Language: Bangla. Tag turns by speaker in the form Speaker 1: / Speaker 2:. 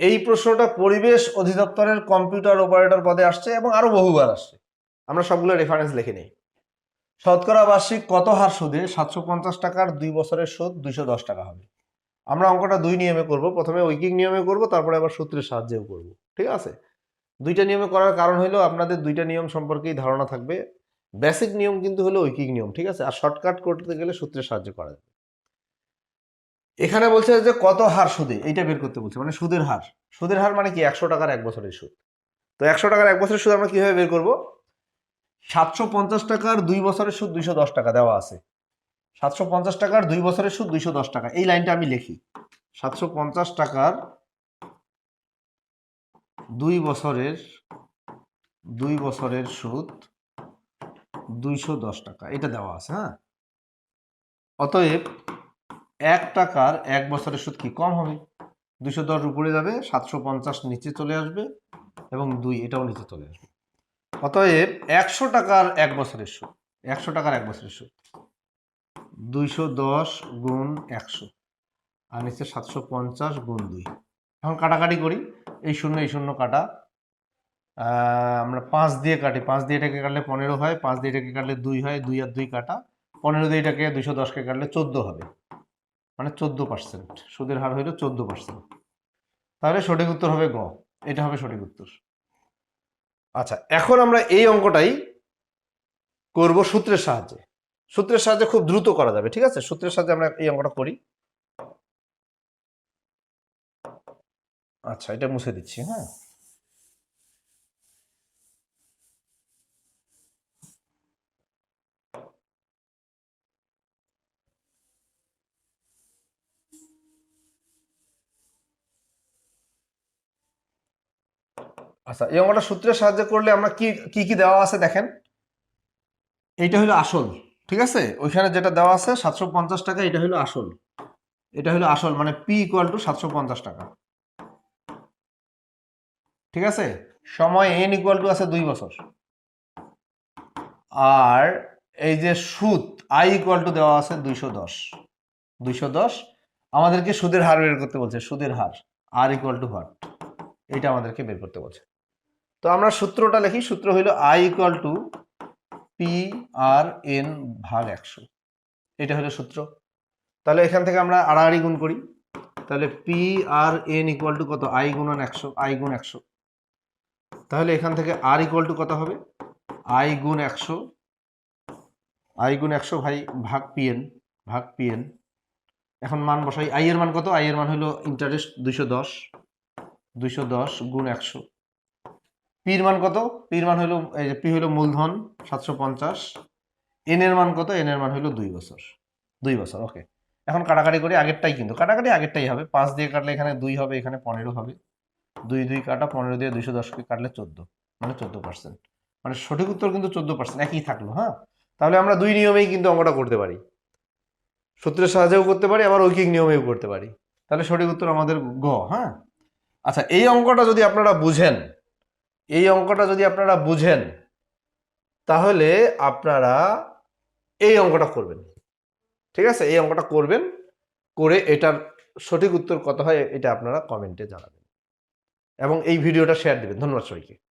Speaker 1: এই প্রশ্নটা পরিবেশ অধিদপ্তরের কম্পিউটার অপারেটর পদে আসছে এবং আরও বহুবার আসছে। আমরা সবগুলো রেফারেন্স লিখে নেই। শতকরা বার্ষিক কত হার সুদে সাতশো পঞ্চাশ টাকার দুই বছরের সুদ দুইশো দশ টাকা হবে? আমরা অঙ্কটা দুই নিয়মে করব। প্রথমে ঐকিক নিয়মে করব, তারপরে আবার সূত্রের সাহায্যেও করব। ঠিক আছে? দুইটা নিয়মে করার কারণ হলো আপনাদের দুইটা নিয়ম সম্পর্কেই ধারণা থাকবে। বেসিক নিয়ম কিন্তু হলো ঐকিক নিয়ম, ঠিক আছে? আর শর্টকাট করতে গেলে সূত্রের সাহায্য করা যাবে। এখানে বলছে যে কত হার সুদে? এইটা বের করতে বলছে মানে সুদের হার। সুদের হার মানে কি? একশো টাকার এক বছরের সুদ। তো একশো টাকার এক বছরের সুদ আমরা কীভাবে বের করব? সাতশো পঞ্চাশ টাকার দুই বছরের সুদ দুইশো দশ টাকা দেওয়া আছে। সাতশো পঞ্চাশ টাকার দুই বছরের সুদ দুইশো দশ টাকা। এই লাইনটা আমি লিখি। সাতশো পঞ্চাশ টাকার দুই বছরের দুই বছরের সুদ দুইশো দশ টাকা। এটা দেওয়া আছে হ্যাঁ? অতএব এক টাকার এক বছরের সুদ কি কম হবে? দুইশো দশ উপরে যাবে, সাতশো পঞ্চাশ নিচে চলে আসবে এবং দুই এটাও নিচে চলে আসবে। অতএব একশো টাকার এক বছরের সুদ, একশো টাকার এক বছরের সুদ। দুইশো দশ গুণ একশো আর নিচে সাতশো পঞ্চাশ গুণ দুই। এখন কাটাকাটি করি, এই শূন্য এই শূন্য কাটা। আমরা পাঁচ দিয়ে কাটি, পাঁচ দিয়ে এটাকে কাটলে পনেরো হয়, পাঁচ দিয়ে এটাকে কাটলে দুই হয়, দুই আর দুই কাটা। পনেরো দিয়ে এটাকে দুইশো দশকে কাটলে চোদ্দ হবে। মানে চোদ্দ পার্সেন্ট সুদের হার হইল চোদ্দ পার্সেন্ট তাহলে সঠিক উত্তর হবে গ। এটা হবে সঠিক উত্তর। আচ্ছা এখন আমরা এই অঙ্কটাই করব সূত্রের সাহায্যে। সূত্রের সাহায্যে খুব দ্রুত করা যাবে, ঠিক আছে? সূত্রের সাহায্যে আমরা এই অঙ্কটা করি। আচ্ছা এটা মুছে দিচ্ছি হ্যাঁ? আচ্ছা এই অঙ্কটা সূত্রের সাহায্যে করলে আমরা কি কি কি দেওয়া আছে দেখেন? এইটা হলো আসল, ঠিক আছে? ওইখানে যেটা দেওয়া আছে সাতশো পঞ্চাশ টাকা, এটা হলো আসল। এটা হলো আসল মানে পি ইকুয়াল টু সাতশো পঞ্চাশ টাকা। ঠিক আছে? সময় এন ইকুয়াল টু আছে দুই বছর। আর এই যে সুদ আই ইকুয়াল টু দেওয়া আছে দুইশো দশ। দুইশো দশ, আমাদেরকে সুদের হার বের করতে বলছে, সুদের হার আর ইকুয়াল টু হোয়াট এটা আমাদেরকে বের করতে বলছে। তো আমরা সূত্রটা লিখি, সূত্র হইল I equal to P R N ভাগ একশো। এটা হলো সূত্র। তাহলে এখান থেকে আমরা আড়াআড়ি গুণ করি। তাহলে P R N equal to কত? আই গুণন একশো আই গুণ একশো। তাহলে এখান থেকে আর ইকুয়াল টু কত হবে? আই গুণ একশো আই গুণ একশো ভাই ভাগ পিএন ভাগ পিএন এখন মান বসাই। আই এর মান কত? আই এর মান হলো ইন্টারেস্ট দুইশো দশ দুইশো দশ গুণ একশো। পির মান কত? পির মান হলো এই যে পি হলো মূলধন সাতশো পঞ্চাশ। এন এর মান কত? এন এর মান হলো দুই বছর। দুই বছর ওকে এখন কাটাকাটি করি, আগেরটাই কিন্তু। কাটাকাটি আগেরটাই হবে। পাঁচ দিয়ে কাটলে এখানে দুই হবে, এখানে পনেরো হবে। দুই দুই কাটা, পনেরো দিয়ে দুইশো দশকে কাটলে চোদ্দ মানে চোদ্দ পার্সেন্ট মানে সঠিক উত্তর কিন্তু চোদ্দ পার্সেন্ট একই থাকল হ্যাঁ? তাহলে আমরা দুই নিয়মেই কিন্তু অঙ্কটা করতে পারি। সূত্রের সাহায্যেও করতে পারি, আবার ঐকিক নিয়মেও করতে পারি। তাহলে সঠিক উত্তর আমাদের গ হ্যাঁ? আচ্ছা এই অঙ্কটা যদি আপনারা বুঝেন এই অঙ্কটা যদি আপনারা বুঝেন, তাহলে আপনারা এই অঙ্কটা করবেন। ঠিক আছে? এই অঙ্কটা করবেন, করে এটার সঠিক উত্তর কত হয়, এটা আপনারা কমেন্টে জানাবেন। এবং এই ভিডিওটা শেয়ার দেবেন। ধন্যবাদ সবাইকে।